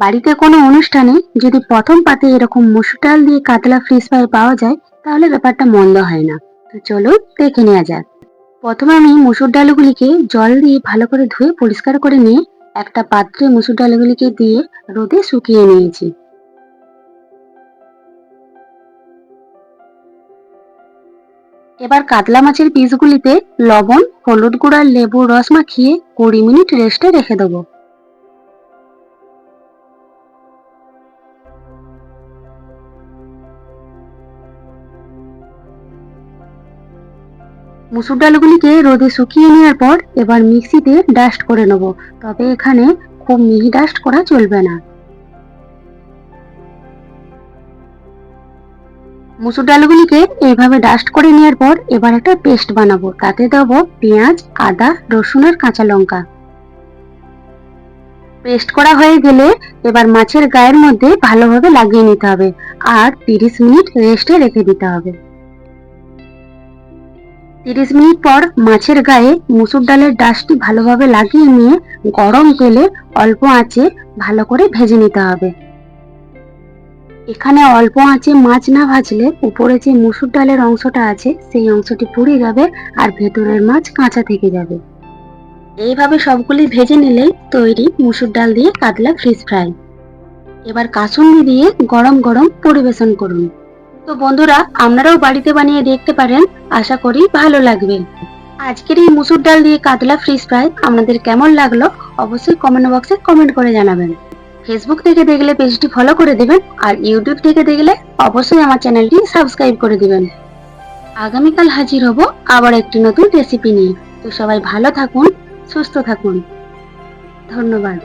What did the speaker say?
বাড়িতে কোনো অনুষ্ঠানে যদি প্রথম পাতে এরকম মুসুর ডাল দিয়ে কাতলা ফ্রিজ ফ্রাই পাওয়া যায়, তাহলে ব্যাপারটা মন্দ হয় না। তো চলো দেখে নেওয়া যাক। প্রথমে আমি মুসুর ডালগুলিকে জল দিয়ে ভালো করে ধুয়ে পরিষ্কার করে নিয়ে একটা পাত্রে মুসুর ডালগুলিকে দিয়ে রোদে শুকিয়ে নিয়েছি। এবার কাতলা মাছের পিসগুলিতে লবণ, হলুদ গুঁড়া লেবুর রস মাখিয়ে কুড়ি মিনিট রেস্টে রেখে দেবো। মুসুর ডালগুলিকে রোদে শুকিয়ে নেওয়ার পর এবার মিক্সিতে ডাস্ট করে নেব। তবে এখানে খুব মিহি ডাস্ট করা চলবে না। মুসুর ডালগুলিকে এইভাবে ডাস্ট করে নেওয়ার পর এবার একটা পেস্ট বানাবো। তাতে দেবো পেঁয়াজ, আদা, রসুন আর কাঁচা লঙ্কা। পেস্ট করা হয়ে গেলে এবার মাছের গায়ের মধ্যে ভালোভাবে লাগিয়ে নিতে হবে। আর তিরিশ মিনিট রেস্টে রেখে দিতে হবে। তিরিশ মিনিট পর মাছের গায়ে মুসুর ডালের ডাশটি ভালোভাবে লাগিয়ে নিয়ে গরম তেলে অল্প আঁচে ভালো করে ভেজে নিতে হবে। এখানে অল্প আঁচে মাছ না ভাজলে উপরে যে মুসুর ডালের অংশটা আছে, সেই অংশটি পুড়ে যাবে আর ভেতরের মাছ কাঁচা থেকে যাবে। এইভাবে সবগুলি ভেজে নিলেই তৈরি মুসুর ডাল দিয়ে কাতলা ফিশ ফ্রাই। এবার কাসুন্দি দিয়ে গরম গরম পরিবেশন করুন। তো বন্ধুরা, আপনারাও বাড়িতে বানিয়ে দেখতে পারেন। আশা করি ভালো লাগবে। আজকের এই মুসুর ডাল দিয়ে কাতলা ফিশ ফ্রাই আপনাদের কেমন লাগল অবশ্যই কমেন্ট বক্সে কমেন্ট করে জানাবেন। ফেসবুক থেকে দেখলে পেজটি ফলো করে দেবেন আর ইউটিউব থেকে দেখলে অবশ্যই আমার চ্যানেলটি সাবস্ক্রাইব করে দিবেন। আগামীকাল হাজির হব আবার একটি নতুন রেসিপি নিয়ে। তো সবাই ভালো থাকুন, সুস্থ থাকুন। ধন্যবাদ।